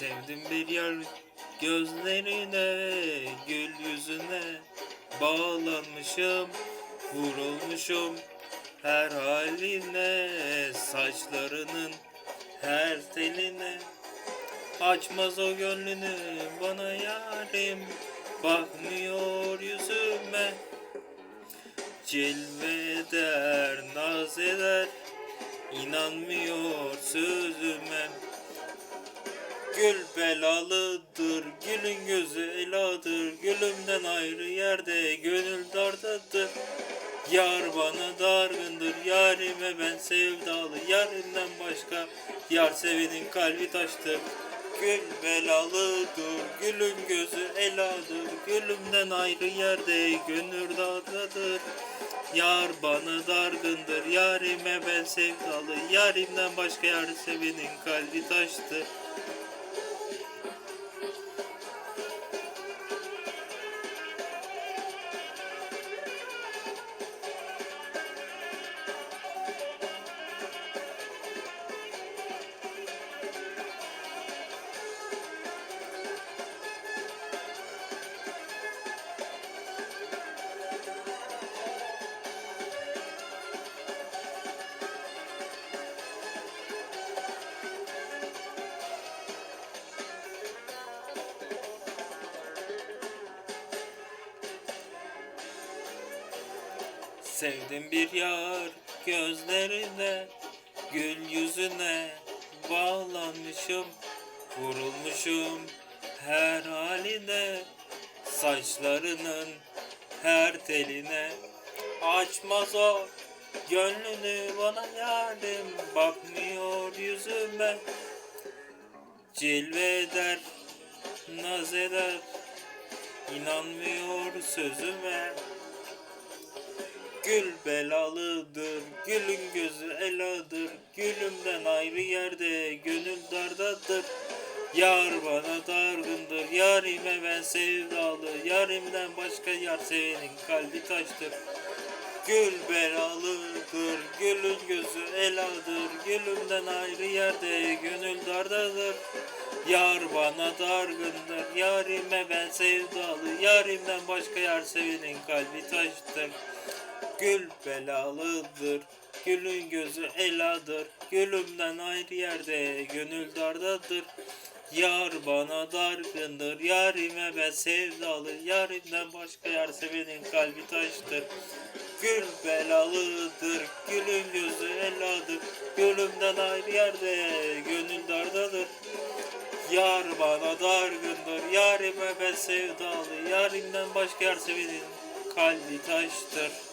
Sevdim bir yer gözlerine, gül yüzüne Bağlanmışım, vurulmuşum her haline Saçlarının her teline. Açmaz o gönlünü bana yarim Bakmıyor yüzüme. Cilve eder, naz eder İnanmıyor sözüme Gül belalıdır, gülün gözü eladır. Gülümden ayrı yerde gönül dardadır Yar bana dargındır, yarime ben sevdalı. Yarimden başka yar sevenin kalbi taştır. Gül belalıdır, gülün gözü eladır. Gülümden ayrı yerde gönül dardadır Yar bana dargındır, yarime ben sevdalı. Yarimden başka yar sevenin kalbi taştır Sevdim bir yar gözlerine, gül yüzüne bağlanmışım, vurulmuşum her haline, saçlarının her teline. Açmaz o gönlünü bana yarim, bakmıyor yüzüme, cilve eder, naz eder, inanmıyor sözüme. Gül belalıdır, gülün gözü eladır. Gülümden ayrı yerde gönül dardadır. Yar bana dargındır, yarime ben sevdalı. Yarimden başka yar sevenin kalbi taştır. Gül belalıdır, gülün gözü eladır. Gülümden ayrı yerde gönül dardadır. Yar bana dargındır, yarime ben sevdalı. Yarimden başka yar sevenin kalbi taştır Gül belalıdır, gülün gözü eladır. Gülümden ayrı yerde gönül dardadır. Yar bana dargındır, yarime ben sevdalı. Yarimden başka yar sevenin kalbi taştır. Gül belalıdır, gülün gözü eladır. Gülümden ayrı yerde gönül dardadır. Yar bana dargındır, yarime ben sevdalı. Yarimden başka yar sevenin kalbi taştır.